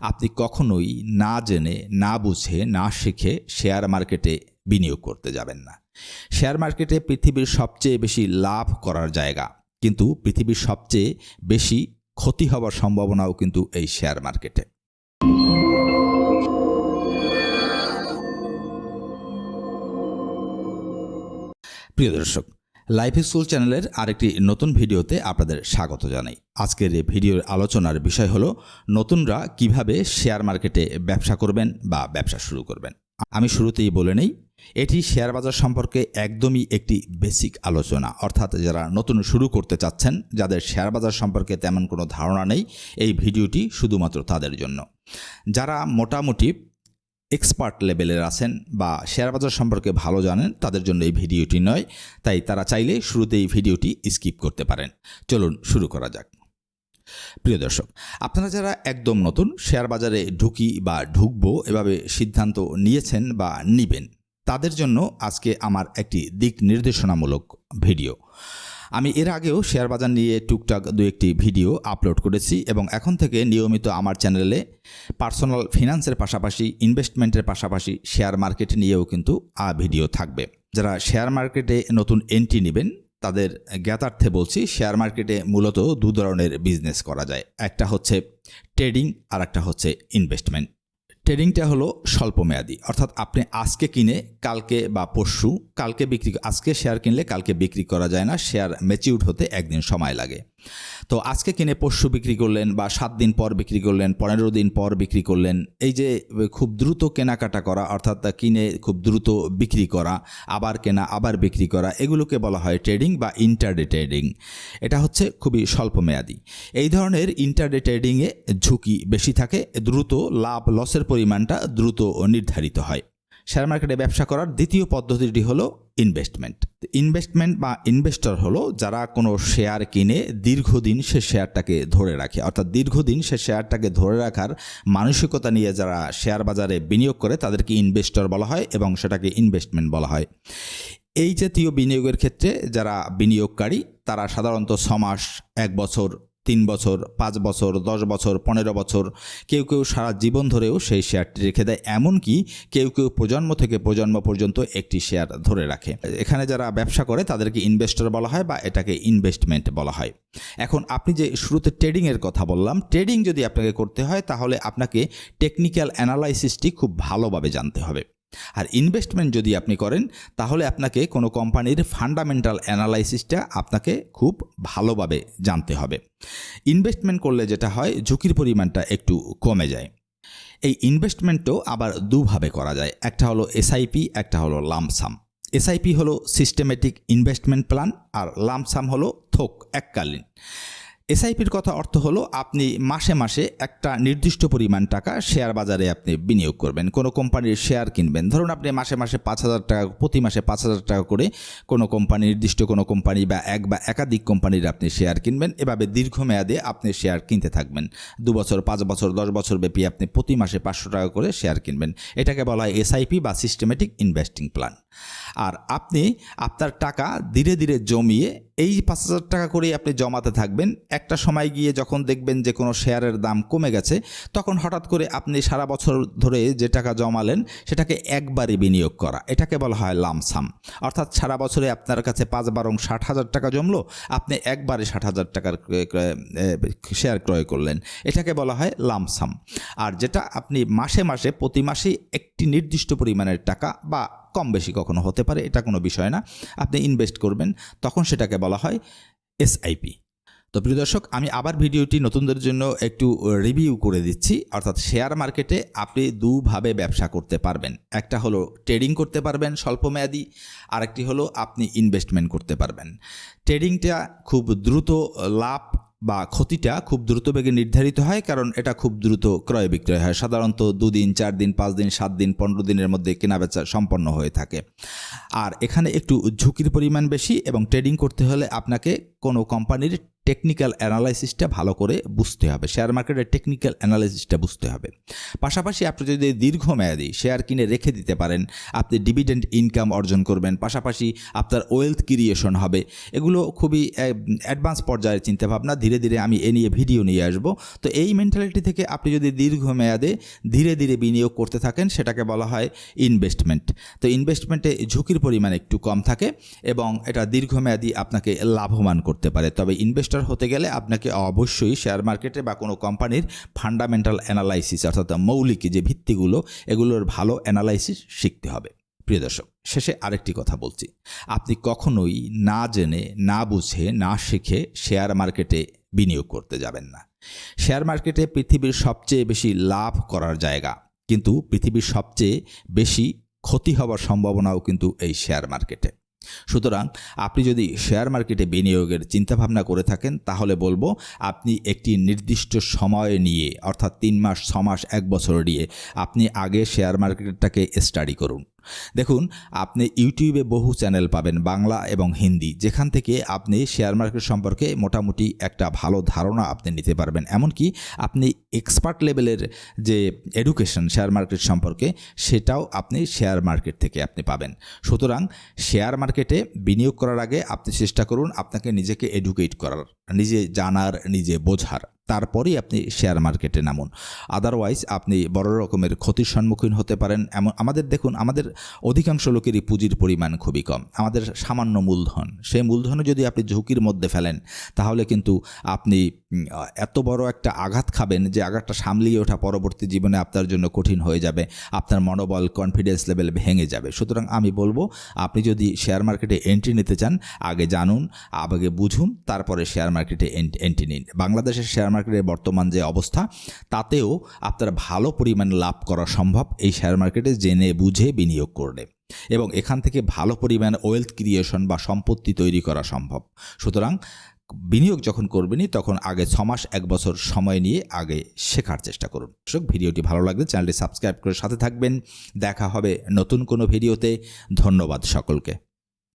আপনি কখনোই না জেনে, না বুঝে, না শিখে শেয়ার মার্কেটে বিনিয়োগ করতে যাবেন না। শেয়ার মার্কেটে পৃথিবীর সবচেয়ে বেশি লাভ করার জায়গা, কিন্তু পৃথিবীর সবচেয়ে বেশি ক্ষতি হওয়ার সম্ভাবনাও কিন্তু এই শেয়ার মার্কেটে। প্রিয় দর্শক লাইফ স্কুল চ্যানেলের আরেকটি নতুন ভিডিওতে আপনাদের স্বাগত জানাই। আজকের ভিডিওর আলোচনার বিষয় হলো, নতুনরা কীভাবে শেয়ার মার্কেটে ব্যবসা করবেন বা ব্যবসা শুরু করবেন। আমি শুরুতেই বলে নেই, এটি শেয়ার বাজার সম্পর্কে একদমই একটি বেসিক আলোচনা। অর্থাৎ যারা নতুন শুরু করতে চাচ্ছেন, যাদের শেয়ার বাজার সম্পর্কে তেমন কোনো ধারণা নেই, এই ভিডিওটি শুধুমাত্র তাদের জন্য। যারা মোটামুটি এক্সপার্ট লেভেলের আছেন বা শেয়ার বাজার সম্পর্কে ভালো জানেন, তাদের জন্য এই ভিডিওটি নয়, তাই তারা চাইলে শুরুতে এই ভিডিওটি স্কিপ করতে পারেন। চলুন শুরু করা যাক। প্রিয় দর্শক, আপনারা যারা একদম নতুন শেয়ার বাজারে ঢুকি বা ঢুকবো, এভাবে সিদ্ধান্ত নিয়েছেন বা নিবেন, তাদের জন্য আজকে আমার একটি দিক নির্দেশনামূলক ভিডিও। আমি এর আগেও শেয়ার বাজার নিয়ে টুকটাক দু একটি ভিডিও আপলোড করেছি এবং এখন থেকে নিয়মিত আমার চ্যানেলে পার্সোনাল ফিনান্সের পাশাপাশি, ইনভেস্টমেন্টের পাশাপাশি শেয়ার মার্কেট নিয়েও কিন্তু আ ভিডিও থাকবে। যারা শেয়ার মার্কেটে নতুন এন্ট্রি নেবেন তাদের জ্ঞাতার্থে বলছি শেয়ার মার্কেটে মূলত দু ধরনের বিজনেস করা যায়। একটা হচ্ছে ট্রেডিং আর একটা হচ্ছে ইনভেস্টমেন্ট ট্রেডিংটা হলো স্বল্পমেয়াদী। অর্থাৎ আপনি আজকে কিনে, কালকে বা পরশু, কালকে বিক্রি, আজকে শেয়ার কিনলে কালকে বিক্রি করা যায় না শেয়ার ম্যাচিউড হতে একদিন সময় লাগে। তো আজকে কিনে পরশু বিক্রি করলেন বা সাত দিন পর বিক্রি করলেন, পনেরো দিন পর বিক্রি করলেন, এই যে খুব দ্রুত কেনাকাটা করা, অর্থাৎ কিনে খুব দ্রুত বিক্রি করা, আবার কেনা, আবার বিক্রি করা, এগুলোকে বলা হয় ট্রেডিং বা ইন্টারডে ট্রেডিং। এটা হচ্ছে খুবই স্বল্পমেয়াদী। এই ধরনের ইন্টারডে ট্রেডিংয়ে ঝুঁকি বেশি থাকে, দ্রুত লাভ লসের পরিমাণটা দ্রুত নির্ধারিত হয়। শেয়ার মার্কেটে ব্যবসা করার দ্বিতীয় পদ্ধতিটি হলো ইনভেস্টমেন্ট ইনভেস্টমেন্ট বা ইনভেস্টর হলো যারা কোনো শেয়ার কিনে দীর্ঘদিন সে শেয়ারটাকে ধরে রাখে। অর্থাৎ দীর্ঘদিন সে শেয়ারটাকে ধরে রাখার মানসিকতা নিয়ে যারা শেয়ার বাজারে বিনিয়োগ করে, তাদেরকে ইনভেস্টর বলা হয় এবং সেটাকে ইনভেস্টমেন্ট বলা হয়। এই জাতীয় বিনিয়োগের ক্ষেত্রে যারা বিনিয়োগকারী, তারা সাধারণত ছ মাস এক বছর তিন বছর, পাঁচ বছর, দশ বছর, পনেরো বছর, কেউ কেউ সারা জীবন ধরেও সেই শেয়ারটি রেখে দেয়। এমনকি কেউ কেউ প্রজন্ম থেকে প্রজন্ম পর্যন্ত একটি শেয়ার ধরে রাখে। এখানে যারা ব্যবসা করে, তাদেরকে ইনভেস্টর বলা হয় বা এটাকে ইনভেস্টমেন্ট বলা হয়। এখন আপনি যে শুরুতে ট্রেডিংয়ের কথা বললাম ট্রেডিং যদি আপনাকে করতে হয়, তাহলে আপনাকে টেকনিক্যাল অ্যানালাইসিসটি খুব ভালোভাবে জানতে হবে। আর ইনভেস্টমেন্ট যদি আপনি করেন, তাহলে আপনাকে কোনো কোম্পানির ফান্ডামেন্টাল অ্যানালাইসিসটা আপনাকে খুব ভালোভাবে জানতে হবে। ইনভেস্টমেন্ট করলে যেটা হয়, ঝুঁকির পরিমাণটা একটু কমে যায়। এই ইনভেস্টমেন্টও আবার দুভাবে করা যায়। একটা হলো এসআইপি একটা হলো লামসাম এসআইপি হলো সিস্টেমেটিক ইনভেস্টমেন্ট প্ল্যান আর লামসাম হলো থোক এককালীন। এসআইপির কথা অর্থ হলো আপনি মাসে মাসে একটা নির্দিষ্ট পরিমাণ টাকা শেয়ার বাজারে আপনি বিনিয়োগ করবেন। কোনো কোম্পানির শেয়ার কিনবেন। ধরুন আপনি মাসে মাসে পাঁচ হাজার টাকা, প্রতি মাসে পাঁচ হাজার টাকা করে কোনো কোম্পানি, নির্দিষ্ট কোনো কোম্পানি বা এক বা একাধিক কোম্পানির আপনি শেয়ার কিনবেন। এভাবে দীর্ঘমেয়াদে আপনি শেয়ার কিনতে থাকবেন। দু বছর, পাঁচ বছর, দশ বছর ব্যাপী আপনি প্রতি মাসে পাঁচশো টাকা করে শেয়ার কিনবেন। এটাকে বলা হয় এসআইপি বা সিস্টেমেটিক ইনভেস্টিং প্ল্যান আর আপনি আপনার টাকা ধীরে ধীরে জমিয়ে এই পাঁচ হাজার টাকা করেই আপনি জমাতে থাকবেন। একটা সময় গিয়ে যখন দেখবেন যে কোনো শেয়ারের দাম কমে গেছে, তখন হঠাৎ করে আপনি সারা বছর ধরে যে টাকা জমালেন, সেটাকে একবারে বিনিয়োগ করা। এটাকে বলা হয় লামসাম অর্থাৎ সারা বছরে আপনার কাছে পাঁচ বারং ষাট হাজার টাকা জমলো, আপনি একবারে ষাট হাজার টাকার শেয়ার ক্রয় করলেন। এটাকে বলা হয় লামসাম আর যেটা আপনি মাসে মাসে, প্রতি মাসেই একটি নির্দিষ্ট পরিমাণের টাকা বা কম বেশি কখনো হতে পারে, এটা কোনো বিষয় না। আপনি ইনভেস্ট করবেন, তখন সেটাকে বলা হয় এসআইপি তো প্রিয় দর্শক, আমি আবার ভিডিওটি নতুনদের জন্য একটু রিভিউ করে দিচ্ছি। অর্থাৎ শেয়ার মার্কেটে আপনি দুভাবে ব্যবসা করতে পারবেন। একটা হলো ট্রেডিং করতে পারবেন স্বল্পমেয়াদী আরেকটি হলো আপনি ইনভেস্টমেন্ট করতে পারবেন। ট্রেডিংটা খুব দ্রুত লাভ বা ক্ষতিটা খুব দ্রুত বেগে নির্ধারিত হয়, কারণ এটা খুব দ্রুত ক্রয় বিক্রয় হয়। সাধারণত দুদিন চার দিন পাঁচ দিন সাত দিন পনেরো দিনের মধ্যে কেনাবেচা সম্পন্ন হয়ে থাকে। আর এখানে একটু ঝুঁকির পরিমাণ বেশি এবং ট্রেডিং করতে হলে আপনাকে কোনো কোম্পানির টেকনিক্যাল অ্যানালাইসিসটা ভালো করে বুঝতে হবে। শেয়ার মার্কেটের টেকনিক্যাল অ্যানালাইসিসটা বুঝতে হবে। পাশাপাশি আপনি যদি দীর্ঘমেয়াদী শেয়ার কিনে রেখে দিতে পারেন, আপনি ডিভিডেন্ড ইনকাম অর্জন করবেন, পাশাপাশি আপনার ওয়েলথ ক্রিয়েশন হবে। এগুলো খুবই অ্যাডভান্স পর্যায়ের চিন্তাভাবনা। ধীরে ধীরে আমি এ নিয়ে ভিডিও নিয়ে আসব। তো এই মেন্টালিটি থেকে আপনি যদি দীর্ঘমেয়াদে ধীরে ধীরে বিনিয়োগ করতে থাকেন, সেটাকে বলা হয় ইনভেস্টমেন্ট তো ইনভেস্টমেন্টে ঝুঁকির পরিমাণ একটু কম থাকে এবং এটা দীর্ঘমেয়াদী আপনাকে লাভবান করতে পারে। তবে ইনভেস্টর হতে গেলে আপনাকে অবশ্যই শেয়ার মার্কেটে বা কোনো কোম্পানির ফান্ডামেন্টাল অ্যানালাইসিস অর্থাৎ মৌলিক যে ভিত্তিগুলো, এগুলোর ভালো অ্যানালাইসিস শিখতে হবে। প্রিয় দর্শক, শেষে আরেকটি কথা বলছি। আপনি কখনোই না জেনে, না বুঝে, না শিখে শেয়ার মার্কেটে বিনিয়োগ করতে যাবেন না। শেয়ার মার্কেটে পৃথিবীর সবচেয়ে বেশি লাভ করার জায়গা, কিন্তু পৃথিবীর সবচেয়ে বেশি ক্ষতি হওয়ার সম্ভাবনাও কিন্তু এই শেয়ার মার্কেটে সুতরাং আপনি যদি শেয়ার মার্কেটে বিনিয়োগের চিন্তাভাবনা করে থাকেন, তাহলে বলব আপনি একটি নির্দিষ্ট সময় নিয়ে, অর্থাৎ তিন মাস, ছ মাস, এক বছর নিয়ে আপনি আগে শেয়ার মার্কেটটাকে স্টাডি করুন। দেখুন, আপনি ইউটিউবে বহু চ্যানেল পাবেন, বাংলা এবং হিন্দি, যেখান থেকে আপনি শেয়ার মার্কেট সম্পর্কে মোটামুটি একটা ভালো ধারণা আপনি নিতে পারবেন। এমনকি আপনি এক্সপার্ট লেভেলের যে এডুকেশন শেয়ার মার্কেট সম্পর্কে, সেটাও আপনি শেয়ার মার্কেট থেকে আপনি পাবেন। সুতরাং শেয়ার মার্কেটে বিনিয়োগ করার আগে আপনি চেষ্টা করুন আপনাকে নিজেকে এডুকেট করার, নিজে জানার, নিজে বোঝার। তারপরেই আপনি শেয়ার মার্কেটে নামুন। আদারওয়াইজ আপনি বড় রকমের ক্ষতির সম্মুখীন হতে পারেন। এমন আমাদের দেখুন, আমাদের অধিকাংশ লোকেরই পুঁজির পরিমাণ খুবই কম। আমাদের সামান্য মূলধন। সেই মূলধনে যদি আপনি ঝুঁকির মধ্যে ফেলেন, তাহলে কিন্তু আপনি এত বড় একটা আঘাত খাবেন যে আঘাতটা সামলিয়ে ওঠা পরবর্তী জীবনে আপনার জন্য কঠিন হয়ে যাবে, আপনার মনোবল কনফিডেন্স লেভেল ভেঙে যাবে। সুতরাং আমি বলব, আপনি যদি শেয়ার মার্কেটে এন্ট্রি নিতে চান, আগে জানুন, আগে বুঝুন, তারপরে শেয়ার মার্কেটে এন্ট্রি নিন। বাংলাদেশের শেয়ার মার্কেটের বর্তমান যে অবস্থা, তাতেও আপনার ভালো পরিমাণ লাভ করা সম্ভব এই শেয়ার মার্কেটে জেনে বুঝে বিনিয়োগ করলে। এবং এখান থেকে ভালো পরিমাণ ওয়েলথ ক্রিয়েশন বা সম্পত্তি তৈরি করা সম্ভব। সুতরাং বিনিয়োগ যখন করবেনই, তখন আগে ছ মাস, এক বছর সময় নিয়ে আগে শেখার চেষ্টা করুন। দর্শক, ভিডিওটি ভালো লাগলে চ্যানেলটি সাবস্ক্রাইব করে সাথে থাকবেন। দেখা হবে নতুন কোনো ভিডিওতে। ধন্যবাদ সকলকে।